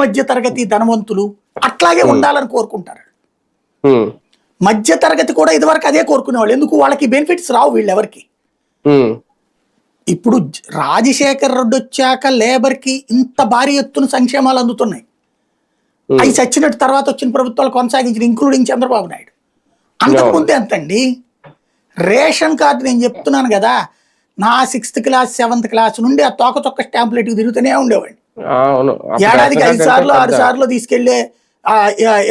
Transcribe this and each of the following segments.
మధ్య తరగతి ధనవంతులు అట్లాగే ఉండాలని కోరుకుంటారు. ఉమ్, మధ్య తరగతి కూడా ఇదివరకు అదే కోరుకునేవాళ్ళు. ఎందుకు? వాళ్ళకి బెనిఫిట్స్ రావు వీళ్ళెవరికి? ఇప్పుడు రాజశేఖర్ రెడ్డి వచ్చాక లేబర్కి ఇంత భారీ ఎత్తున సంక్షేమాలు అందుతున్నాయి. అవి చచ్చినట్టు తర్వాత వచ్చిన ప్రభుత్వాలు కొనసాగించిన ఇంక్లూడింగ్ చంద్రబాబు నాయుడు. అంతకుముందు ఎంతండి? రేషన్ కార్డు నేను చెప్తున్నాను కదా నా సిక్స్త్ క్లాస్ సెవెంత్ క్లాస్ నుండి ఆ తోక తొక్క స్టాంపులెట్కి తిరుగుతూనే ఉండేవాడిని. అవును. ఏడాదికి ఐదు సార్లు ఆరు సార్లు తీసుకెళ్ళే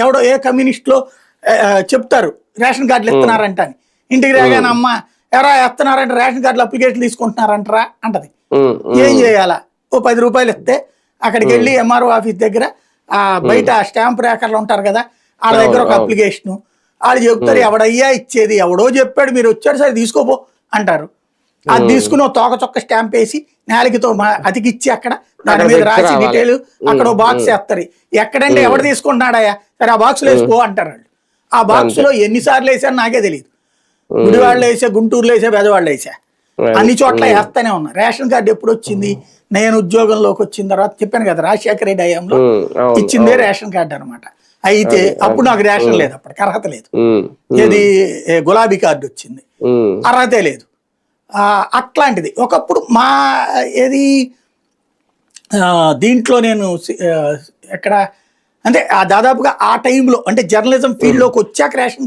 ఎవడో ఏ కమ్యూనిస్ట్లో చెప్తారు రేషన్ కార్డులు ఇస్తున్నారంట అని. ఇంటికి రాగానే అమ్మ ఎవరా ఇస్తున్నారంట రేషన్ కార్డులు అప్లికేషన్ తీసుకుంటున్నారంటరా అంటది. ఏం చేయాలా? ఓ పది రూపాయలు ఇస్తే అక్కడికి వెళ్ళి ఎంఆర్ఓ ఆఫీస్ దగ్గర ఆ బయట స్టాంప్ రేకర్లు ఉంటారు కదా వాళ్ళ దగ్గర ఒక. అప్లికేషన్. వాళ్ళు చెప్తారు ఎవడయ్యా ఇచ్చేది ఎవడో చెప్పాడు మీరు వచ్చారు సరే తీసుకోపో అంటారు. అది తీసుకుని తోక చొక్క స్టాంప్ వేసి నేలకితో అతికిచ్చి అక్కడ దాని మీద రాసి. డీటెయిల్ అక్కడ బాక్స్ వేస్తారు. ఎక్కడంటే ఎవడు తీసుకుంటున్నాడయ్యా? సరే ఆ బాక్స్ వేసుకో అంటారు వాళ్ళు ఆ బాక్స్లో ఎన్నిసార్లు వేసారు నాకే తెలియదు గుడివాళ్ళు వేసా గుంటూరులో వేసా పెదవాళ్ళు వేసా. అన్ని చోట్ల వేస్తానే ఉన్నా. రేషన్ కార్డు ఎప్పుడు వచ్చింది? నేను ఉద్యోగంలోకి వచ్చిన తర్వాత చెప్పాను కదా రాజశేఖర రెడ్డి హయాంలో ఇచ్చిందే. రేషన్ కార్డు అనమాట అయితే అప్పుడు నాకు రేషన్ లేదు అప్పటికి అర్హత లేదు. ఏది? గులాబీ కార్డు వచ్చింది. అర్హతే లేదు. ఆ, అట్లాంటిది. ఒకప్పుడు మా ఏది? దీంట్లో నేను సి- ఎక్కడ అంటే ఆ దాదాపుగా ఆ టైంలో అంటే జర్నలిజం ఫీల్డ్లోకి వచ్చాక రేషన్